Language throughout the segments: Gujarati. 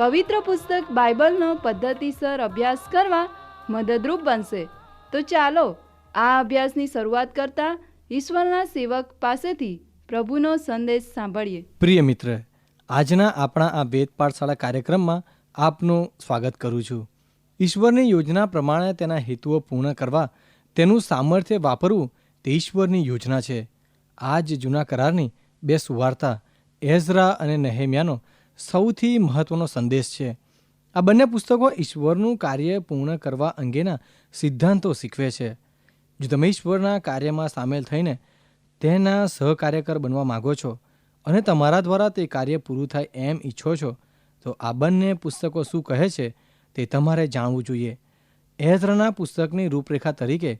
પવિત્ર પુસ્તક બાઇબલનો પદ્ધતિસર અભ્યાસ કરવા મદદરૂપ બનશે. તો ચાલો, આ અભ્યાસની શરૂઆત કરતા ઈશ્વરના સેવક પાસેથી પ્રભુનો સંદેશ સાંભળીએ. પ્રિય મિત્ર આજના આપણા આ વેદ પાઠશાળા કાર્યક્રમમાં આપનું સ્વાગત કરું છું. ઈશ્વરની યોજના પ્રમાણે તેના હેતુઓ પૂર્ણ કરવા તેનું સામર્થ્ય વાપરવું તે ઈશ્વરની યોજના છે. આ જ જૂના કરારની બે સુવાર્તા, એઝરા અને નહેમ્યાનો સૌથી મહત્વનો સંદેશ છે. આ બંને પુસ્તકો ઈશ્વરનું કાર્ય પૂર્ણ કરવા અંગેના સિદ્ધાંતો શીખવે છે. જો તમે ઈશ્વરના કાર્યમાં સામેલ થઈને તેના સહકાર્યકર બનવા માગો છો અને તમારા દ્વારા તે કાર્ય પૂરું થાય એમ ઈચ્છો છો, તો આ બંને પુસ્તકો શું કહે છે તે તમારે જાણવું જોઈએ. એઝરાના પુસ્તકની રૂપરેખા તરીકે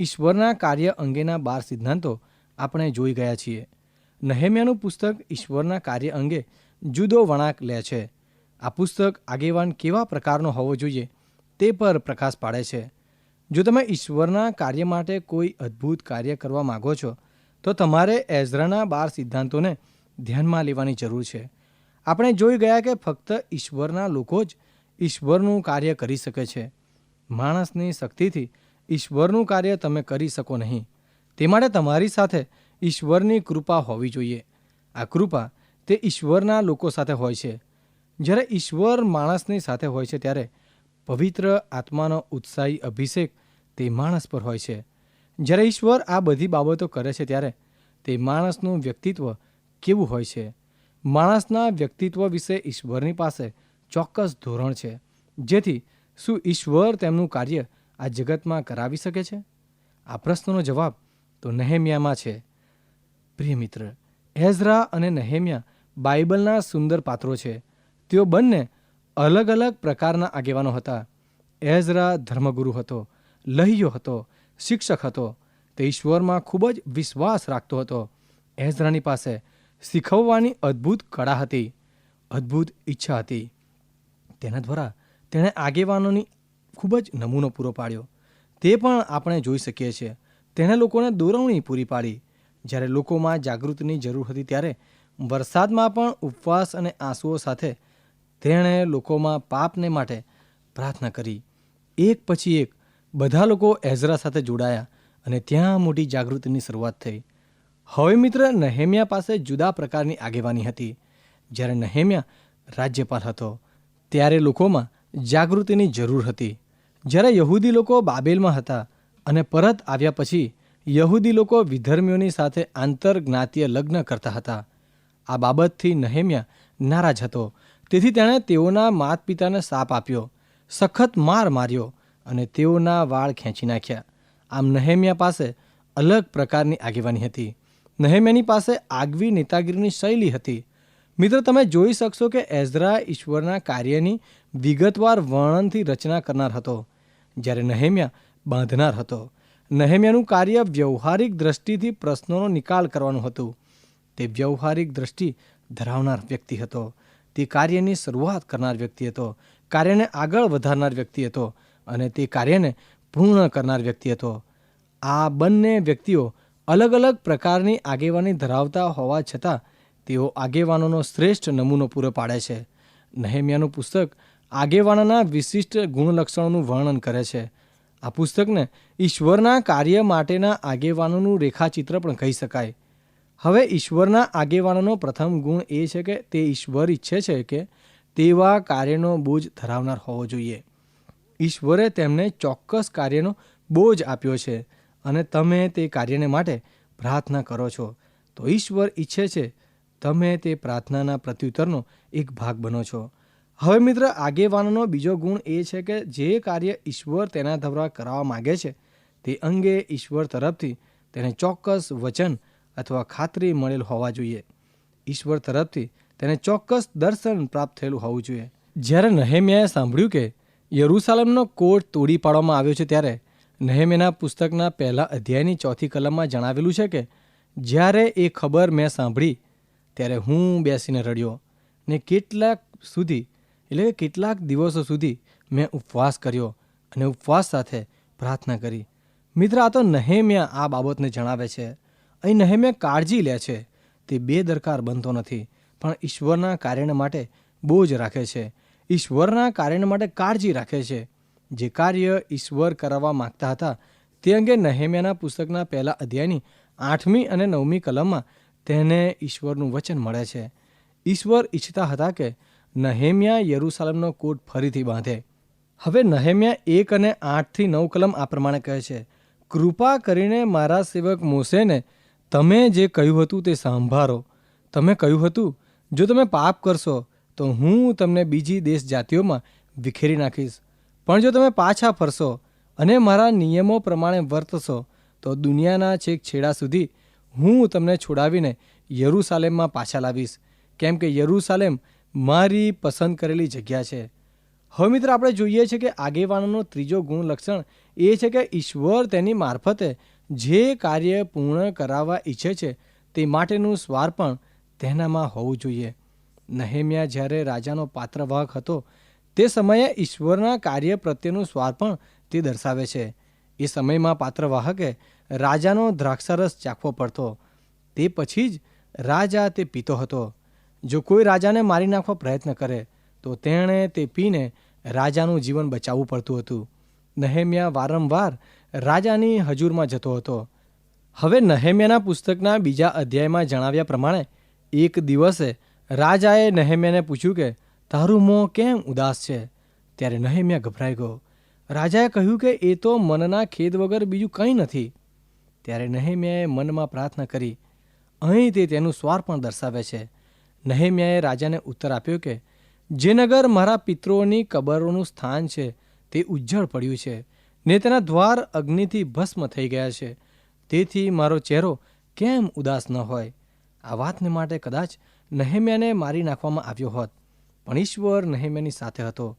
ઈશ્વરના કાર્ય અંગેના બાર સિદ્ધાંતો આપણે જોઈ ગયા છીએ. નહેમ્યાનું પુસ્તક ઈશ્વરના કાર્ય અંગે જુદો વળાંક લે છે. આ પુસ્તક આગેવાન કેવા પ્રકારનો હોવો જોઈએ તે પર પ્રકાશ પાડે છે. જો તમે ઈશ્વરના કાર્ય માટે કોઈ અદ્ભુત કાર્ય કરવા માગો છો, તો તમારે એઝરાના બાર સિદ્ધાંતોને ધ્યાનમાં લેવાની જરૂર છે. આપણે જોઈ ગયા કે ફક્ત ઈશ્વરના લોકો જ ઈશ્વરનું કાર્ય કરી શકે છે. માણસની શક્તિથી ઈશ્વરનું કાર્ય તમે કરી શકો નહીં. તે માટે તમારી સાથે ઈશ્વરની કૃપા હોવી જોઈએ. આ કૃપા તે ઈશ્વરના લોકો સાથે હોય છે. જ્યારે ઈશ્વર માણસની સાથે હોય છે, ત્યારે પવિત્ર આત્માનો ઉત્સાહી અભિષેક તે માણસ પર હોય છે. જ્યારે ઈશ્વર આ બધી બાબતો કરે છે, ત્યારે તે માણસનું વ્યક્તિત્વ કેવું હોય છે? માણસના વ્યક્તિત્વ વિશે ઈશ્વરની પાસે ચોક્કસ ધોરણ છે. જેથી શું ઈશ્વર તેમનું કાર્ય આ જગતમાં કરાવી શકે છે? આ પ્રશ્નનો જવાબ તો નહેમિયામાં છે. પ્રિય મિત્ર, એઝરા અને નહેમ્યા બાઇબલના સુંદર પાત્રો છે. તેઓ બંને અલગ અલગ પ્રકારના આગેવાનો હતા. એઝરા ધર્મગુરુ હતો, લહિયો હતો, શિક્ષક હતો. તે ઈશ્વરમાં ખૂબ જ વિશ્વાસ રાખતો હતો. એઝરાની પાસે શીખવવાની અદ્ભુત કળા હતી, અદ્ભુત ઈચ્છા હતી. તેના દ્વારા તેણે આગેવાનોની ખૂબ જ નમૂનો પૂરો પાડ્યો. તે પણ આપણે જોઈ શકીએ છીએ. તેણે લોકોને દોરવણી પૂરી પાડી. જ્યારે લોકોમાં જાગૃતિની જરૂર હતી ત્યારે વરસાદમાં પણ ઉપવાસ અને આંસુઓ સાથે તેણે લોકોમાં પાપને માટે પ્રાર્થના કરી. એક પછી એક બધા લોકો એઝરા સાથે જોડાયા અને ત્યાં મોટી જાગૃતિની શરૂઆત થઈ. હવે મિત્ર, નહેમ્યા પાસે જુદા પ્રકારની આગેવાની હતી. જ્યારે નહેમ્યા રાજ્યપાલ હતો, ત્યારે લોકોમાં જાગૃતિની જરૂર હતી. જ્યારે યહૂદી લોકો બાબેલમાં હતા અને પરત આવ્યા પછી યહૂદી લોકો વિધર્મીઓની સાથે આંતરજ્ઞાતીય લગ્ન કરતા હતા. આ બાબતથી નહેમ્યા નારાજ હતો. તેથી તેણે તેઓના માત પિતાને સાપ આપ્યો, સખત માર માર્યો અને તેઓના વાળ ખેંચી નાખ્યા. આમ નહેમ્યા પાસે અલગ પ્રકારની આગેવાની હતી. નહેમ્યાની પાસે આગવી નેતાગીરીની શૈલી હતી. મિત્રો, તમે જોઈ શકશો કે એઝરા ઈશ્વરના કાર્યની વિગતવાર વર્ણનથી રચના કરનાર હતો. જ્યારે નહેમ્યા બાંધનાર હતો. નહેમ્યાનું કાર્ય વ્યવહારિક દ્રષ્ટિથી પ્રશ્નોનો નિકાલ કરવાનું હતું. તે વ્યવહારિક દ્રષ્ટિ ધરાવનાર વ્યક્તિ હતો. તે કાર્યની શરૂઆત કરનાર વ્યક્તિ હતો. કાર્યને આગળ વધારનાર વ્યક્તિ હતો અને તે કાર્યને પૂર્ણ કરનાર વ્યક્તિ હતો. આ બંને વ્યક્તિઓ અલગ અલગ પ્રકારની આગેવાની ધરાવતા હોવા છતાં તેઓ આગેવાનોનો શ્રેષ્ઠ નમૂનો પૂરો પાડે છે. નહેમિયાનું પુસ્તક આગેવાનોના વિશિષ્ટ ગુણલક્ષણોનું વર્ણન કરે છે. આ પુસ્તકને ઈશ્વરના કાર્ય માટેના આગેવાનોનું રેખાચિત્ર પણ કહી શકાય. હવે ઈશ્વરના આગેવાનનો પ્રથમ ગુણ એ છે કે તે ઈશ્વર ઈચ્છે છે કે તેવા કાર્યનો બોજ ધરાવનાર હોવો જોઈએ. ઈશ્વરે તેમને ચોક્કસ કાર્યનો બોજ આપ્યો છે અને તમે તે કાર્યને માટે પ્રાર્થના કરો છો. તો ઈશ્વર ઈચ્છે છે તમે તે પ્રાર્થનાના પ્રત્યુત્તરનો એક ભાગ બનો છો. હવે મિત્ર, આગેવાનનો બીજો ગુણ એ છે કે જે કાર્ય ઈશ્વર તેના દ્વારા કરાવવા માગે છે, તે અંગે ઈશ્વર તરફથી તેને ચોક્કસ વચન અથવા ખાતરી મળેલ હોવા જોઈએ. ઈશ્વર તરફથી તેને ચોક્કસ દર્શન પ્રાપ્ત થયેલું હોવું જોઈએ. જ્યારે નહેમ્યાએ સાંભળ્યું કે યરૂસાલેમનો કોટ તોડી પાડવામાં આવ્યો છે ત્યારે નહેમેના પુસ્તકના પહેલા અધ્યાયની ચોથી કલમમાં જણાવેલું છે કે, જ્યારે એ ખબર મેં સાંભળી, ત્યારે હું બેસીને રડ્યો ને કેટલાક સુધી, એટલે કે કેટલાક દિવસો સુધી મેં ઉપવાસ કર્યો અને ઉપવાસ સાથે પ્રાર્થના કરી. મિત્ર, આ તો નહેમ્યા આ બાબતને જણાવે છે. અહીં નહેમ્યા કાળજી લે છે. તે બેદરકાર બનતો નથી, પણ ઈશ્વરના કાર્યને માટે બોજ રાખે છે. ઈશ્વરના કાર્યને માટે કાળજી રાખે છે. જે કાર્ય ઈશ્વર કરાવવા માંગતા હતા, તે અંગે નહેમ્યાના પુસ્તકના પહેલા અધ્યાયની આઠમી અને નવમી કલમમાં તેને ઈશ્વરનું વચન મળે છે. ઈશ્વર ઈચ્છતા હતા કે નહેમ્યા યરૂસાલેમનો કોટ ફરીથી બાંધે. હવે નહેમ્યા એક અને આઠથી નવ કલમ આ પ્રમાણે કહે છે, કૃપા કરીને મારા સેવક મોસેને તમે જે કહ્યું હતું તે સાંભળો. તમે કહ્યું હતું, જો તમે પાપ કરશો, તો હું તમને બીજી દેશ જાતિઓમાં વિખેરી નાખીશ. પણ જો તમે પાછા ફરશો અને મારા નિયમો પ્રમાણે વર્તશો, તો દુનિયાના છેક છેડા સુધી હું તમને છોડાવીને યરૂસાલેમમાં પાછા લાવીશ. કેમ કે યરૂસાલેમ મારી પસંદ કરેલી જગ્યા છે. હવે મિત્ર, આપણે જોઈએ છીએ કે આગેવાનોનો ત્રીજો ગુણ લક્ષણ એ છે કે ઈશ્વર તેની મારફતે જે કાર્ય પૂર્ણ કરાવવા ઈચ્છે છે તે માટેનું સ્વાર્પણ તેનામાં હોવું જોઈએ. નહેમ્યા જ્યારે રાજાનો પાત્રવાહક હતો, તે સમયે ઈશ્વરના કાર્ય પ્રત્યેનું સ્વાર્પણ તે દર્શાવે છે. એ સમયમાં પાત્રવાહકે રાજાનો દ્રાક્ષારસ ચાખવો પડતો. તે પછી જ રાજા તે પીતો હતો. જો કોઈ રાજાને મારી નાખવા પ્રયત્ન કરે, તો તેણે તે પીને રાજાનું જીવન બચાવવું પડતું હતું. નહેમ્યા વારંવાર રાજાની હજુરમાં જતો હતો. હવે નહેમ્યાના પુસ્તકના બીજા અધ્યાયમાં જણાવ્યા પ્રમાણે, એક દિવસે રાજાએ નહેમ્યાને પૂછ્યું કે, તારું મોં કેમ ઉદાસ છે? ત્યારે નહેમ્યા ગભરાઈ ગયો. રાજાએ કહ્યું કે, એ તો મનના ખેદ વગર બીજું કંઈ નથી. ત્યારે નહેમ્યાએ મનમાં પ્રાર્થના કરી. અહીં તે તેનું સ્વાર પણ દર્શાવે છે. નહેમ્યાએ રાજાને ઉત્તર આપ્યો કે, જે નગર મારા પિતૃઓની કબરોનું સ્થાન છે, તે ઉજ્જળ પડ્યું છે. ને તેના દ્વાર અગ્નિથી ભસ્મ થઈ ગયા છે. તેથી મારો ચહેરો કેમ ઉદાસ ન હોય? આ વાતને માટે કદાચ નહેમ્યાને મારી નાખવામાં આવ્યો હોત, પણ ઈશ્વર નહેમ્યાની સાથે હતો.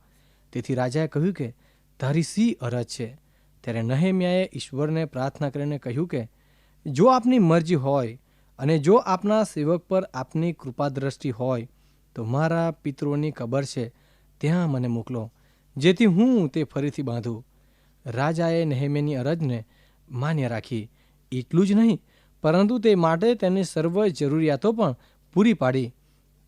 તેથી રાજાએ કહ્યું કે, તારી સી અરજ છે. ત્યારે નહેમ્યાએ ઈશ્વરને પ્રાર્થના કરીને કહ્યું કે, જો આપની મરજી હોય અને જો આપના સેવક પર આપની કૃપા દ્રષ્ટિ હોય, તો મારા પિતૃઓની કબર છે, ત્યાં મને મોકલો, જેથી હું તે ફરીથી બાંધું. રાજાએ નહેમેની અરજને માન્ય રાખી. એટલું જ નહીં, પરંતુ તે માટે તેની સર્વ જરૂરિયાતો પણ પૂરી પાડી.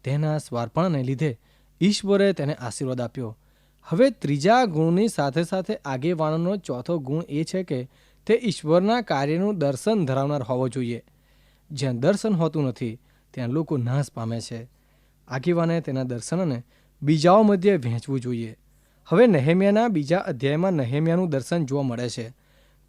તેના સ્વાર્પણને લીધે ઈશ્વરે તેને આશીર્વાદ આપ્યો. હવે ત્રીજા ગુણની સાથે સાથે આગેવાનોનો ચોથો ગુણ એ છે કે તે ઈશ્વરના કાર્યનું દર્શન ધરાવનાર હોવો જોઈએ. જ્યાં દર્શન હોતું નથી, ત્યાં લોકો નાશ પામે છે. આગેવાને તેના દર્શનને બીજાઓ મધ્યે વહેંચવું જોઈએ. હવે નહેમ્યાના બીજા અધ્યાયમાં નહેમ્યાનું દર્શન જોવા મળે છે.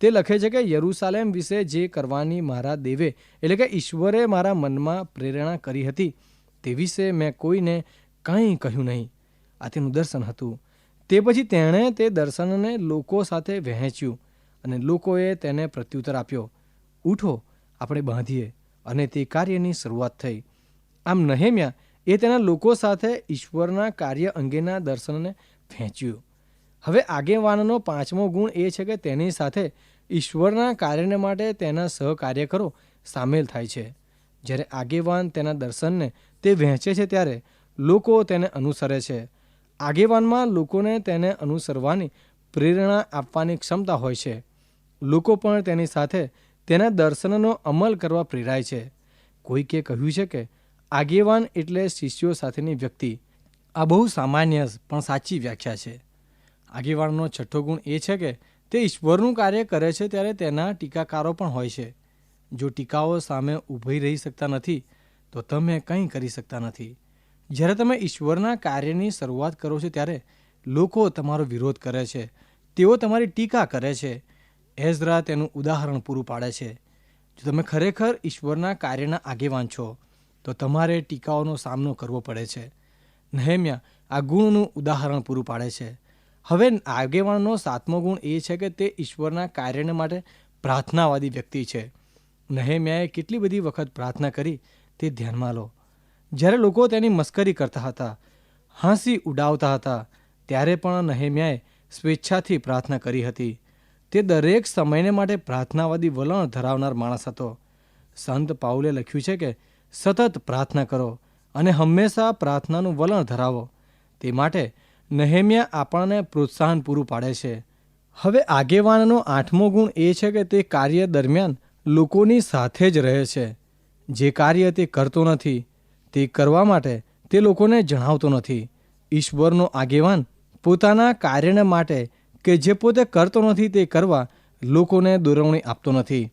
તે લખે છે કે યરૂસાલેમ વિશે જે કરવાની મારા દેવે, એટલે કે ઈશ્વરે મારા મનમાં પ્રેરણા કરી હતી, તે વિશે મેં કોઈને કંઈ કહ્યું નહીં. આ તેનું દર્શન હતું. તે પછી તેણે તે દર્શનને લોકો સાથે વહેંચ્યું અને લોકોએ તેને પ્રત્યુત્તર આપ્યો, ઉઠો, આપણે બાંધીએ. અને તે કાર્યની શરૂઆત થઈ. આમ નહેમ્યા એ તેના લોકો સાથે ઈશ્વરના કાર્ય અંગેના દર્શનને વહેંચ્યું હવે આગેવાનનો પાંચમો ગુણ એ છે કે તેની સાથે ઈશ્વરના કાર્યને માટે તેના સહકાર્યકરો સામેલ થાય છે. જ્યારે આગેવાન તેના દર્શનને તે વહેંચે છે ત્યારે લોકો તેને અનુસરે છે. આગેવાનમાં લોકોને તેને અનુસરવાની પ્રેરણા આપવાની ક્ષમતા હોય છે. લોકો પણ તેની સાથે તેના દર્શનનો અમલ કરવા પ્રેરાય છે. કોઈકે કહ્યું છે કે આગેવાન એટલે શિષ્યો સાથેની વ્યક્તિ. આ બહુ સામાન્ય પણ સાચી વ્યાખ્યા છે. આગેવાનનો છઠ્ઠો ગુણ એ છે કે, તે ઈશ્વરનું કાર્ય કરે છે ત્યારે તેના ટીકાકારો પણ હોય છે. જો ટીકાઓ સામે ઊભી રહી શકતા નથી, તો તમે કંઈ કરી શકતા નથી. જ્યારે તમે ઈશ્વરના કાર્યની શરૂઆત કરો છો ત્યારે લોકો તમારો વિરોધ કરે છે. તેઓ તમારી ટીકા કરે છે. એઝરા તેનું ઉદાહરણ પૂરું પાડે છે. જો તમે ખરેખર ઈશ્વરના કાર્યના આગેવાન છો, તો તમારે ટીકાઓનો સામનો કરવો પડે છે. નહેમ્યા આ ગુણનું ઉદાહરણ પૂરું પાડે છે. હવે આગેવાનનો સાતમો ગુણ એ છે કે તે ઈશ્વરના કાર્યને માટે પ્રાર્થનાવાદી વ્યક્તિ છે. નહેમ્યાએ કેટલી બધી વખત પ્રાર્થના કરી તે ધ્યાનમાં લો. જ્યારે લોકો તેની મસ્કરી કરતા હતા, હાંસી ઉડાવતા હતા, ત્યારે પણ નહેમ્યાએ સ્વેચ્છાથી પ્રાર્થના કરી હતી. તે દરેક સમયને માટે પ્રાર્થનાવાદી વલણ ધરાવનાર માણસ હતો. સંત પાઉલે લખ્યું છે કે, સતત પ્રાર્થના કરો. અને હંમેશા પ્રાર્થનાનું વલણ ધરાવો. તે માટે નહેમ્યા આપણને પ્રોત્સાહન પૂરું પાડે છે. હવે આગેવાનનો આઠમો ગુણ એ છે કે તે કાર્ય દરમિયાન લોકોની સાથે જ રહે છે. જે કાર્ય તે કરતો નથી, તે કરવા માટે તે લોકોને જણાવતો નથી. ઈશ્વરનો આગેવાન પોતાના કાર્યને માટે કે જે પોતે કરતો નથી તે કરવા લોકોને દોરવણી આપતો નથી.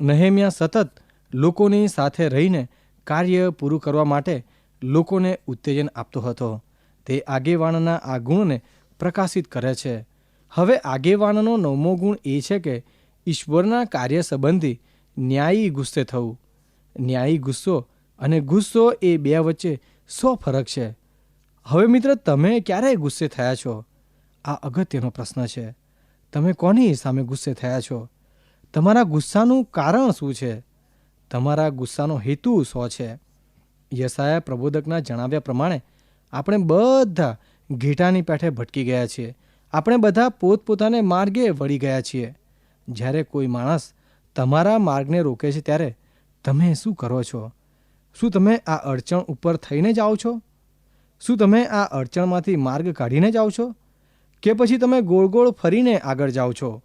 નહેમ્યા સતત લોકોની સાથે રહીને કાર્ય પૂરું કરવા માટે લોકોને ઉત્તેજન આપતો હતો. તે આગેવાનના આ ગુણને પ્રકાશિત કરે છે. હવે આગેવાનનો નવમો ગુણ એ છે કે ઈશ્વરના કાર્ય સંબંધી ન્યાયી ગુસ્સે થવું. ન્યાયી ગુસ્સો અને ગુસ્સો એ બે વચ્ચે સો ફરક છે. હવે મિત્ર, તમે ક્યારે ગુસ્સે થયા છો? આ અગત્યનો પ્રશ્ન છે. તમે કોની સામે ગુસ્સે થયા છો? તમારા ગુસ્સાનું કારણ શું છે? તમારા ગુસ્સાનો હેતુ શો છે? યસાયા પ્રબોધકના જણાવ્યા પ્રમાણે, આપણે બધા ઘેટાની પેઠે ભટકી ગયા છીએ. આપણે બધા પોતપોતાને માર્ગે વળી ગયા છીએ. જ્યારે કોઈ માણસ તમારા માર્ગને રોકે છે ત્યારે તમે શું કરો છો? શું તમે આ અડચણ ઉપર થઈને જાઓ છો? શું તમે આ અડચણમાંથી માર્ગ કાઢીને જાઓ છો? કે પછી તમે ગોળ ગોળ ફરીને આગળ જાઓ છો?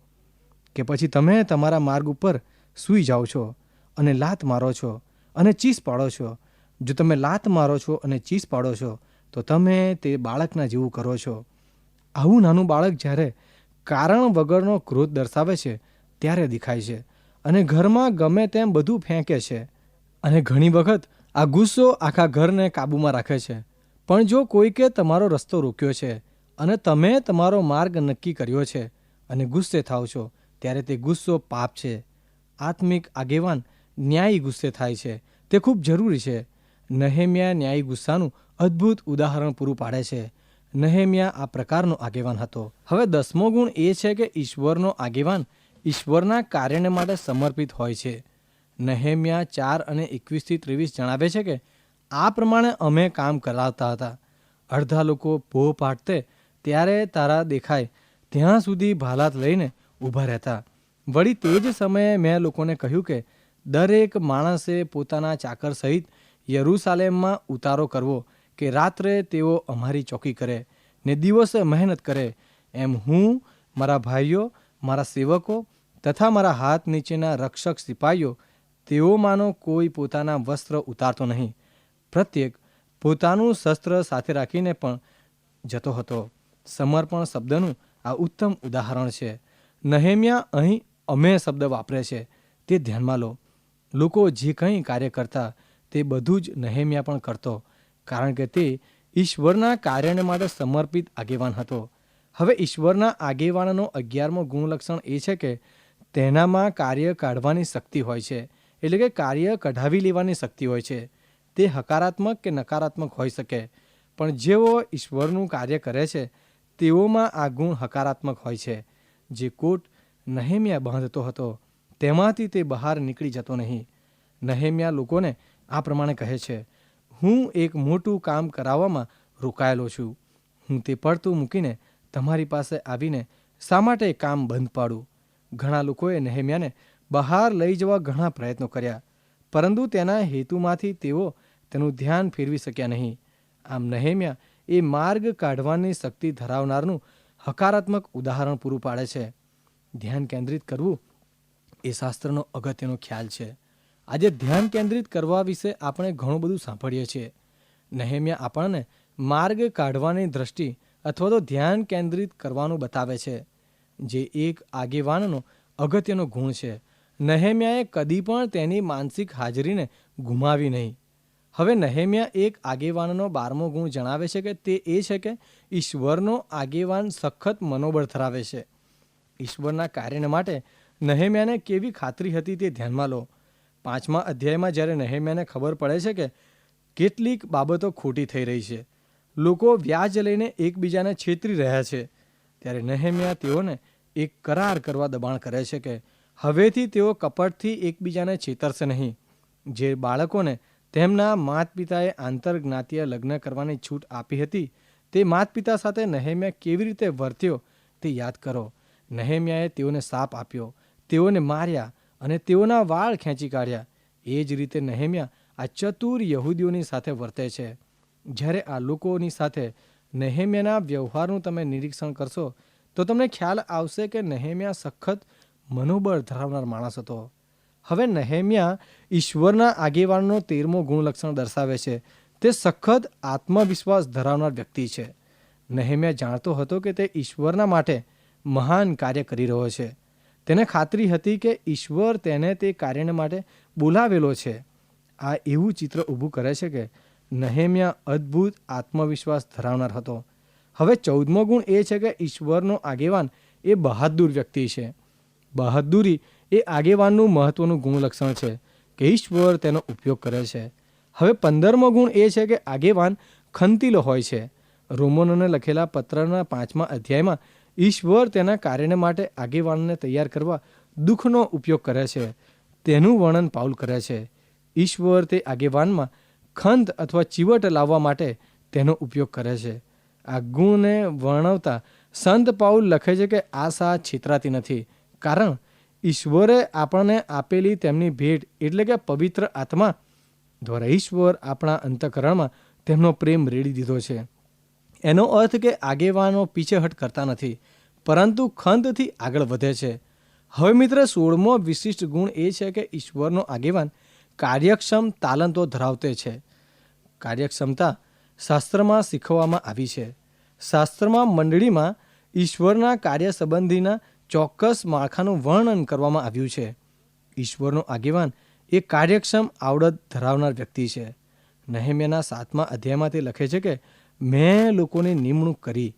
કે પછી તમે તમારા માર્ગ ઉપર સૂઈ જાઓ છો? અને લાત મારો છો અને ચીસ પાડો છો. જો તમે લાત મારો છો અને ચીસ પાડો છો, તો તમે તે બાળકના જેવું કરો છો. આવું નાનું બાળક જ્યારે કારણ વગરનો ક્રોધ દર્શાવે છે, ત્યારે દેખાય છે. અને ઘરમાં ગમે તેમ બધું ફેંકે છે. અને ઘણી વખત આ ગુસ્સો આખા ઘરને કાબૂમાં રાખે છે. પણ જો કોઈકે તમારો રસ્તો રોક્યો છે અને તમે તમારો માર્ગ નક્કી કર્યો છે અને ગુસ્સે થાવ છો, ત્યારે તે ગુસ્સો પાપ છે. આત્મિક આગેવાન ન્યાયી ગુસ્સે થાય છે. તે ખૂબ જરૂરી છે. નહેમ્યા ન્યાયી ગુસ્સાનું અદ્ભુત ઉદાહરણ પૂરું પાડે છે. નહેમ્યા આ પ્રકારનો આગેવાન હતો. હવે દસમો ગુણ એ છે કે ઈશ્વરનો આગેવાન ઈશ્વરના કાર્યને માટે સમર્પિત હોય છે. નહેમ્યા ચાર અને એકવીસથી ત્રેવીસ જણાવે છે કે આ પ્રમાણે અમે કામ કરાવતા હતા. અડધા લોકો ભો પાટતે ત્યારે તારા દેખાય. ત્યાં સુધી ભાલાત લઈને ઊભા રહેતા. વળી તે જ સમયે મેં લોકોને કહ્યું કે દરેક માણસે પોતાના ચાકર સહિત યરૂસાલેમમાં ઉતારો કરવો કે રાત્રે તેઓ અમારી ચોકી કરે ને દિવસે મહેનત કરે, એમ હું, મારા ભાઈઓ, મારા સેવકો તથા મારા હાથ નીચેના રક્ષક સિપાહીઓ તેઓમાંનો કોઈ પોતાના વસ્ત્ર ઉતારતો નહીં. પ્રત્યેક પોતાનું શસ્ત્ર સાથે રાખીને પણ જતો હતો. સમર્પણ શબ્દનું આ ઉત્તમ ઉદાહરણ છે. નહેમ્યા અહીં અમે શબ્દ વાપરે છે. તે ધ્યાનમાં લો. લોકો જે કંઈ કાર્ય કરતા તે બધું જ નહેમ્યા પણ કરતો, કારણ કે તે ઈશ્વરના કાર્યને માટે સમર્પિત આગેવાન હતો. હવે ઈશ્વરના આગેવાનનો અગિયારમો ગુણલક્ષણ એ છે કે તેનામાં કાર્ય કાઢવાની શક્તિ હોય છે, એટલે કે કાર્ય કઢાવી લેવાની શક્તિ હોય છે. તે હકારાત્મક કે નકારાત્મક હોઈ શકે, પણ જેઓ ઈશ્વરનું કાર્ય કરે છે, તેઓમાં આ ગુણ હકારાત્મક હોય છે. જે કોટ નહેમ્યા બાંધતો હતો તેમાંથી તે બહાર નીકળી જતો નહીં. નહેમ્યા લોકોને આ પ્રમાણે કહે છે, હું એક મોટું કામ કરાવવામાં રોકાયેલો છું. હું તે પડતું મૂકીને તમારી પાસે આવીને શા માટે કામ બંધ પાડું? ઘણા લોકોએ નહેમ્યાને બહાર લઈ જવા ઘણા પ્રયત્નો કર્યા, પરંતુ તેના હેતુમાંથી તેઓ તેનું ધ્યાન ફેરવી શક્યા નહીં. આમ નહેમ્યા એ માર્ગ કાઢવાની શક્તિ ધરાવનારનું હકારાત્મક ઉદાહરણ પૂરું પાડે છે. ધ્યાન કેન્દ્રિત કરવું એ શાસ્ત્રનો અગત્યનો ખ્યાલ છે. આજે ધ્યાન કેન્દ્રિત કરવા વિશે આપણે ઘણું બધું સાંભળીએ છીએ. નહેમ્યા આપણને માર્ગ કાઢવાની દ્રષ્ટિ અથવા તો ધ્યાન કેન્દ્રિત કરવાનું બતાવે છે, જે એક આગેવાનનો અગત્યનો ગુણ છે. નહેમ્યાએ કદી પણ તેની માનસિક હાજરીને ગુમાવી નહીં. હવે નહેમ્યા એક આગેવાનનો બારમો ગુણ જણાવે છે કે તે એ છે કે ઈશ્વરનો આગેવાન સખત મનોબળ ધરાવે છે. ઈશ્વરના કાર્યને માટે નહેમ્યાને કેવી ખાતરી હતી તે ધ્યાનમાં લો. પાંચમા અધ્યાયમાં જ્યારે નહેમ્યાને ખબર પડે છે કે કેટલીક બાબતો ખોટી થઈ રહી છે, લોકો વ્યાજ લઈને એકબીજાને છેતરી રહ્યા છે, ત્યારે નહેમ્યા તેઓને એક કરાર કરવા દબાણ કરે છે કે હવેથી તેઓ કપટથી એકબીજાને છેતરશે નહીં. જે બાળકોને તેમના માત પિતાએ આંતરજ્ઞાતીય લગ્ન કરવાની છૂટ આપી હતી, તે માત પિતા સાથે નહેમ્યા કેવી રીતે વર્ત્યો તે યાદ કરો. નહેમ્યાએ તેઓને સાપ આપ્યો. તેઓને માર્યા અને તેઓના વાળ ખેંચી કાઢ્યા. એ જ રીતે નહેમ્યા આ ચતુર યહૂદીઓની સાથે વર્તે છે. જ્યારે આ લોકોની સાથે નહેમ્યાના વ્યવહારનું તમે નિરીક્ષણ કરશો, તો તમને ખ્યાલ આવશે કે નહેમ્યા સખત મનોબળ ધરાવનાર માણસ હતો. હવે નહેમ્યા ઈશ્વરના આગેવાનનો તેરમો ગુણલક્ષણ દર્શાવે છે. તે સખત આત્મવિશ્વાસ ધરાવનાર વ્યક્તિ છે. નહેમ્યા જાણતો હતો કે તે ઈશ્વરના માટે મહાન કાર્ય કરી રહ્યો છે. તેને ખાતરી હતી કે ઈશ્વર તેને તે કાર્યને માટે બોલાવેલો છે. આ એવું ચિત્ર ઊભું કરે છે કે નહેમ્યા અદ્ભુત આત્મવિશ્વાસ ધરાવનાર હતો. હવે ચૌદમો ગુણ એ છે કે ઈશ્વરનો આગેવાન એ બહાદુર વ્યક્તિ છે. બહાદુરી એ આગેવાનનું મહત્વનું ગુણલક્ષણ છે કે ઈશ્વર તેનો ઉપયોગ કરે છે. હવે પંદરમો ગુણ એ છે કે આગેવાન ખંતીલો હોય છે. રોમનોને લખેલા પત્રના પાંચમા અધ્યાયમાં ઈશ્વર તેના કાર્યને માટે આગેવાનને તૈયાર કરવા દુઃખનો ઉપયોગ કરે છે. તેનું વર્ણન પાઉલ કરે છે. ઈશ્વર તે આગેવાનમાં ખંત અથવા ચીવટ લાવવા માટે તેનો ઉપયોગ કરે છે. આ ગુણને વર્ણવતા સંત પાઉલ લખે છે કે આશા છેતરાતી નથી. કારણ, ઈશ્વરે આપણને આપેલી તેમની ભેટ એટલે કે પવિત્ર આત્મા, દ્વારા ઈશ્વર આપણા અંતકરણમાં તેમનો પ્રેમ રેડી દીધો છે. એનો અર્થ કે આગેવાનો પીછેહટ કરતા નથી, પરંતુ ખંતથી આગળ વધે છે. હવે મિત્ર, સોળમો વિશિષ્ટ ગુણ એ છે કે ઈશ્વરનો આગેવાન કાર્યક્ષમ તાલંતો ધરાવતે છે. કાર્યક્ષમતા શાસ્ત્રમાં શીખવવામાં આવી છે. શાસ્ત્રમાં મંડળીમાં ઈશ્વરના કાર્ય સંબંધીના ચોક્કસ માળખાનું વર્ણન કરવામાં આવ્યું છે. ઈશ્વરનો આગેવાન એ કાર્યક્ષમ આવડત ધરાવનાર વ્યક્તિ છે. નહેમ્યાના સાતમા અધ્યાયમાં તે લખે છે કે મેં લોકોની નિમણૂક કરી.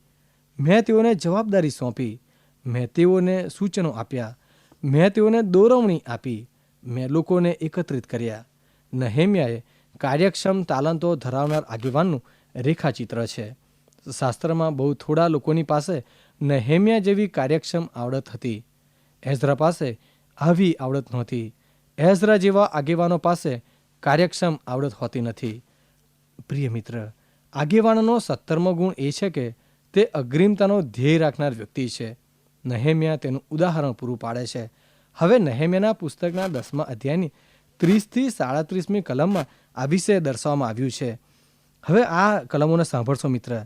મેં તેઓને જવાબદારી સોંપી. મેં તેઓને સૂચનો આપ્યા. મેં તેઓને દોરવણી આપી. મેં લોકોને એકત્રિત કર્યા. નહેમ્યાએ કાર્યક્ષમ તાલંતો ધરાવનાર આગેવાનનું રેખાચિત્ર છે. શાસ્ત્રમાં બહુ થોડા લોકોની પાસે નહેમ્યા જેવી કાર્યક્ષમ આવડત હતી. એઝરા પાસે આવી આવડત નહોતી. એઝરા જેવા આગેવાનો પાસે કાર્યક્ષમ આવડત હોતી નથી. પ્રિય મિત્ર આગેવાનનો સત્તરમો ગુણ એ છે કે તે અગ્રિમતાનો ધ્યેય રાખનાર વ્યક્તિ છે. નહેમ્યા તેનું ઉદાહરણ પૂરું પાડે છે. હવે નહેમ્યાના પુસ્તકના દસમા અધ્યાયની ત્રીસથી સાડત્રીસમી કલમમાં આ વિશે દર્શાવવામાં આવ્યું છે. હવે આ કલમોને સાંભળશો મિત્ર.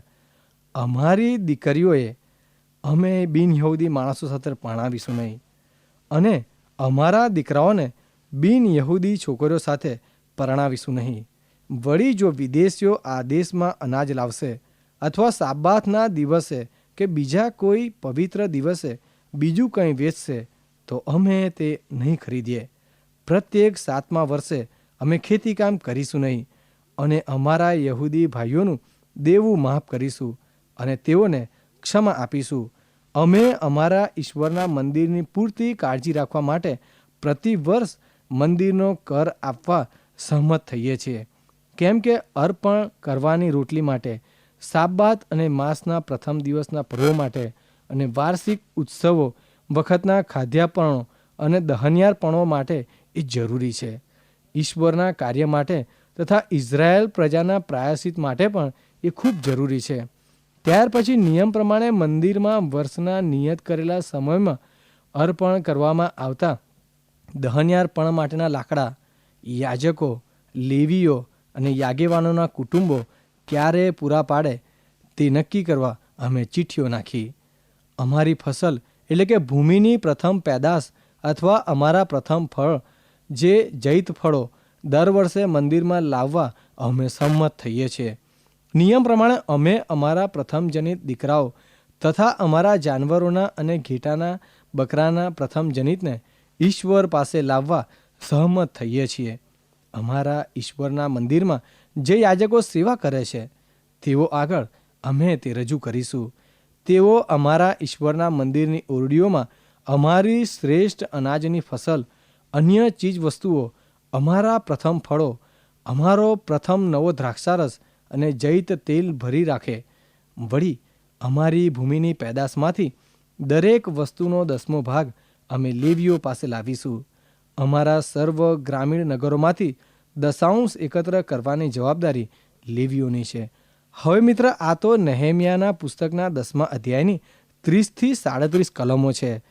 અમારી દીકરીઓએ અમે બિનયહૂદી માણસો સાથે પરણાવીશું નહીં. અને અમારા દીકરાઓને બિન યહૂદી છોકરીઓ સાથે પરણાવીશું નહીં. વળી જો વિદેશીઓ આ દેશમાં અનાજ લાવશે અથવા સાબાથના દિવસે કે બીજા કોઈ પવિત્ર દિવસે બીજું કંઈ વેચશે, તો અમે તે નહીં ખરીદીએ. પ્રત્યેક સાતમા વર્ષે અમે ખેતીકામ કરીશું નહીં અને અમારા યહૂદી ભાઈઓનું દેવું માફ કરીશું અને તેઓને ક્ષમા આપીશું. અમે અમારા ઈશ્વરના મંદિરની પૂરતી કાળજી રાખવા માટે પ્રતિ વર્ષ મંદિરનો કર આપવા સહમત થઈએ છીએ. કેમ કે અર્પણ કરવાની રોટલી માટે સાબાત અને માસના પ્રથમ દિવસના પર્વો માટે અને વાર્ષિક ઉત્સવો, વખતના ખાદ્યાપણો અને દહનિયારપણો માટે એ જરૂરી છે. ઈશ્વરના કાર્ય માટે તથા ઇઝરાયેલ પ્રજાના પ્રાયશ્ચિત માટે પણ એ ખૂબ જરૂરી છે. ત્યાર પછી નિયમ પ્રમાણે મંદિરમાં વર્ષના નિયત કરેલા સમયમાં અર્પણ કરવામાં આવતા દહનિયારપણ માટેના લાકડા, યાજકો, લેવીઓ અને યાગેવાનોના કુટુંબો ક્યારે પૂરા પાડે તે નક્કી કરવા અમે ચિઠ્ઠીઓ નાખી. અમારી ફસલ એટલે કે ભૂમિની પ્રથમ પેદાશ અથવા અમારા પ્રથમ ફળ જે જૈત ફળો દર વર્ષે મંદિરમાં લાવવા અમે સંમત થઈએ છીએ. નિયમ પ્રમાણે અમે અમારા પ્રથમ જનિત દીકરાઓ તથા અમારા જાનવરોના અને ઘેટાના બકરાના પ્રથમ જનિતને ઈશ્વર પાસે લાવવા સહમત થઈએ છીએ. અમારા ઈશ્વરના મંદિરમાં જે યાજકો સેવા કરે છે, તેઓ આગળ અમે તે રજૂ કરીશું. તેઓ અમારા ઈશ્વરના મંદિરની ઓરડીઓમાં અમારી શ્રેષ્ઠ અનાજની ફસલ, અન્ય ચીજ વસ્તુઓ અમારા પ્રથમ ફળો, અમારો પ્રથમ નવો દ્રાક્ષારસ અને જૈત તેલ ભરી રાખે. વળી, અમારી ભૂમિની પેદાશમાંથી દરેક વસ્તુનો દસમો ભાગ અમે લેવીઓ પાસે લાવીશું. અમારા સર્વ ગ્રામીણ નગરોમાંથી દશાંશ એકત્ર કરવાની જવાબદારી લેવીઓની છે. હવે મિત્ર, આ તો નહેમિયાના પુસ્તકના દસમા અધ્યાયની ત્રીસથી સાડત્રીસ કલમો છે.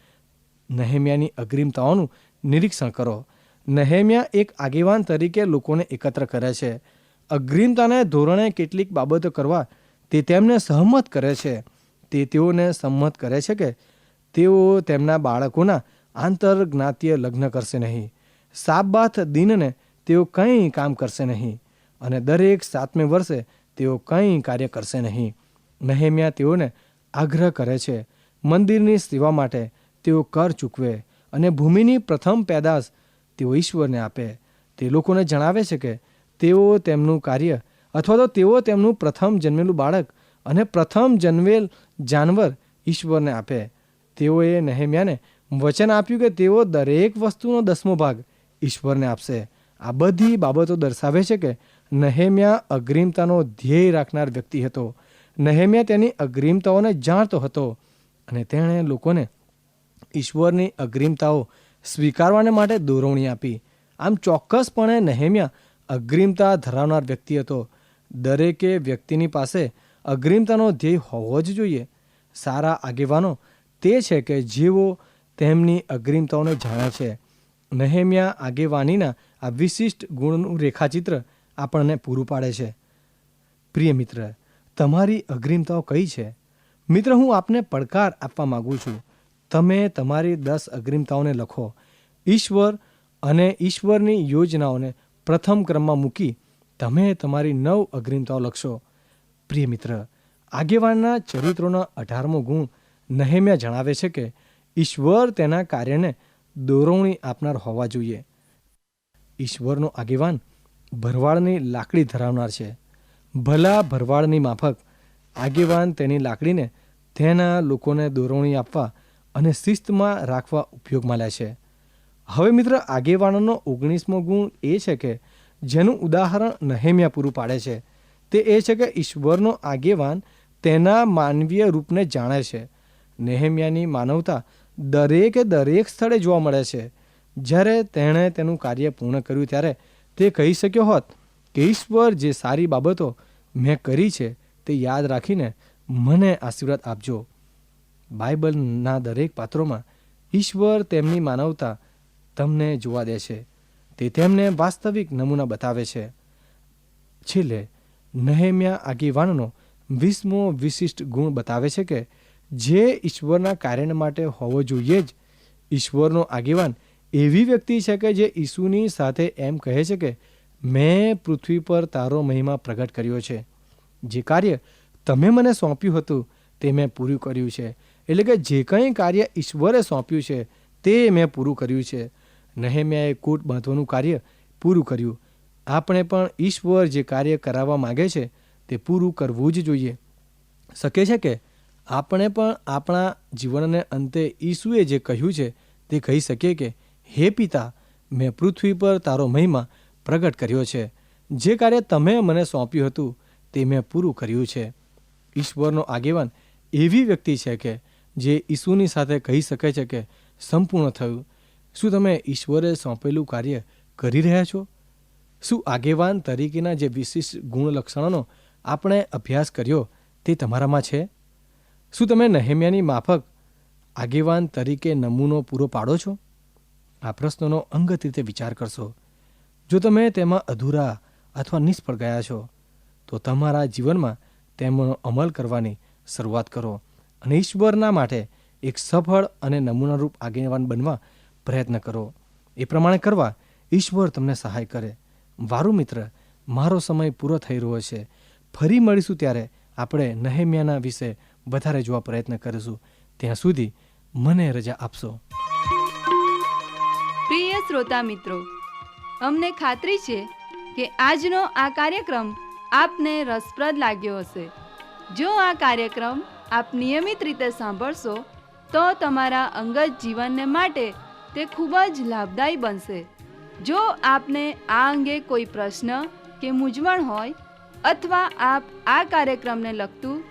નહેમિયાની અગ્રિમતાઓનું નિરીક્ષણ કરો. નહેમિયા એક આગેવાન તરીકે લોકોને એકત્ર કરે છે. અગ્રિમતાને ધોરણે કેટલીક બાબતો કરવા તે તેમને સહમત કરે છે. તે તેઓને સંમત કરે છે કે તેઓ તેમના બાળકોના આંતરજ્ઞાતીય લગ્ન કરશે નહીં. સાબાથ દિનને તેઓ કંઈ કામ કરશે નહીં અને દરેક સાતમે વર્ષે તેઓ કંઈ કાર્ય કરશે નહીં. નહેમિયા તેઓને આગ્રહ કરે છે, મંદિરની સેવા માટે તેઓ કર ચૂકવે અને ભૂમિની પ્રથમ પેદાશ તેઓ ઈશ્વરને આપે. તે લોકોને જણાવે છે કે તેઓ તેમનું કાર્ય અથવા તો તેઓ તેમનું પ્રથમ જન્મેલું બાળક અને પ્રથમ જન્મેલ જાનવર ઈશ્વરને આપે. તેઓએ નહેમ્યાને વચન આપ્યું કે તેઓ દરેક વસ્તુનો દસમો ભાગ ઈશ્વરને આપશે. આ બધી બાબતો દર્શાવે છે કે નહેમ્યા અગ્રીમતાનો ધ્યેય રાખનાર વ્યક્તિ હતો. નહેમ્યા તેની અગ્રીમતાઓને જાણતો હતો અને તેણે લોકોને ઈશ્વરની અગ્રીમતાઓ સ્વીકારવાને માટે દોરવણી આપી. આમ ચોક્કસપણે નહેમ્યા અગ્રીમતા ધરાવનાર વ્યક્તિ હતો. દરેકે વ્યક્તિની પાસે અગ્રીમતાનો ધ્યેય હોવો જ જોઈએ. સારા આગેવાનો તે છે કે જેઓ તેમની અગ્રીમતાઓને જાણે છે. નહેમ્યા આગેવાનીના આ વિશિષ્ટ ગુણનું રેખાચિત્ર આપણને પૂરું પાડે છે. પ્રિય મિત્ર, તમારી અગ્રીમતાઓ કઈ છે? મિત્ર, હું આપને પડકાર આપવા માગું છું. તમે તમારી દસ અગ્રીમતાઓને લખો. ઈશ્વર અને ઈશ્વરની યોજનાઓને પ્રથમ ક્રમમાં મૂકી તમે તમારી નવ અગ્રીમતાઓ લખશો. પ્રિય મિત્ર, આગેવાનના ચરિત્રોના અઢારમો ગુણ નહેમ્યા જણાવે છે કે ઈશ્વર તેના કાર્યને દોરવણી આપનાર હોવા જોઈએ. ઈશ્વરનો આગેવાન ભરવાડની લાકડી ધરાવનાર છે. ભલા ભરવાડની માફક આગેવાન તેની લાકડીને તેના લોકોને દોરવણી આપવા અને શિસ્તમાં રાખવા ઉપયોગમાં લે છે. હવે મિત્ર, આગેવાનોનો ઓગણીસમો ગુણ એ છે કે જેનું ઉદાહરણ નહેમ્યા પૂરું પાડે છે. તે એ છે કે ઈશ્વરનો આગેવાન તેના માનવીય રૂપને જાણે છે. નેહમ્યાની માનવતા દરેકે દરેક સ્થળે જોવા મળે છે. જ્યારે તેણે તેનું કાર્ય પૂર્ણ કર્યું ત્યારે તે કહી શક્યો હોત કે ઈશ્વર જે સારી બાબતો મેં કરી છે તે યાદ રાખીને મને આશીર્વાદ આપજો. બાઇબલના દરેક પાત્રોમાં ઈશ્વર તેમની માનવતા તમને જોવા દે છે. તે તેમને વાસ્તવિક નમૂના બતાવે છે. છેલ્લે, નહેમ્યા આગેવાનનો વીસમો વિશિષ્ટ ગુણ બતાવે છે કે જે ઈશ્વરના કાર્ય માટે હોવો જોઈએ જ. ઈશ્વરનો આગેવાન એવી વ્યક્તિ છે કે જે ઈસુની સાથે એમ કહે છે કે, મેં પૃથ્વી પર તારો મહિમા પ્રગટ કર્યો છે. જે કાર્ય તમે મને સોંપ્યું હતું, તે મેં પૂરું કર્યું છે. એટલે કે જે કંઈ કાર્ય ઈશ્વરે સોંપ્યું છે, તે મેં પૂરું કર્યું છે. નહેમ્યાએ કૂટ બાંધવાનું કાર્ય પૂરું કર્યું. આપણે પણ ઈશ્વર જે કાર્ય કરાવવા માગે છે, તે પૂરું કરવું જ જોઈએ. શકે છે કે આપણે પણ આપણા જીવનને અંતે ઈસુએ જે કહ્યું છે તે કહી શકીએ કે, હે પિતા, મેં પૃથ્વી પર તારો મહિમા પ્રગટ કર્યો છે. જે કાર્ય તમે મને સોંપ્યું હતું તે મેં પૂરું કર્યું છે. ઈશ્વરનો આગેવાન એવી વ્યક્તિ છે કે, જે ઈસુની સાથે કહી શકે છે કે, સંપૂર્ણ થયું. શું તમે ઈશ્વરે સોંપેલું કાર્ય કરી રહ્યા છો? શું આગેવાન તરીકેના જે વિશિષ્ટ ગુણ લક્ષણોનો આપણે અભ્યાસ કર્યો તે તમારામાં છે? શું તમે નહેમ્યાની માફક આગેવાન તરીકે નમૂનો પૂરો પાડો છો? આ પ્રશ્નોનો અંગત રીતે વિચાર કરશો. જો તમે તેમાં અધૂરા અથવા નિષ્ફળ ગયા છો, તો તમારા જીવનમાં તેમનો અમલ કરવાની શરૂઆત કરો અને ઈશ્વરના માટે એક સફળ અને નમૂનારૂપ આગેવાન બનવા પ્રયત્ન કરો. એ પ્રમાણે કરવા ઈશ્વર તમને સહાય કરે. વારું મિત્ર, મારો સમય પૂરો થઈ રહ્યો છે. ફરી મળીશું ત્યારે આપણે નહેમ્યાના વિશે વધારે જોવા પ્રયત્ન કરીશું. ત્યાં સુધી મને રજા આપશો. પ્રિય શ્રોતા મિત્રો, અમને ખાતરી છે કે આજનો આ કાર્યક્રમ આપને રસપ્રદ લાગ્યો હશે. જો આ કાર્યક્રમ આપ નિયમિત રીતે સાંભળશો, તો તમારા અંગત જીવનને માટે તે ખૂબ જ લાભદાયી બનશે. જો આપને આ અંગે કોઈ પ્રશ્ન કે મૂંઝવણ હોય અથવા આપ આ કાર્યક્રમને લગતું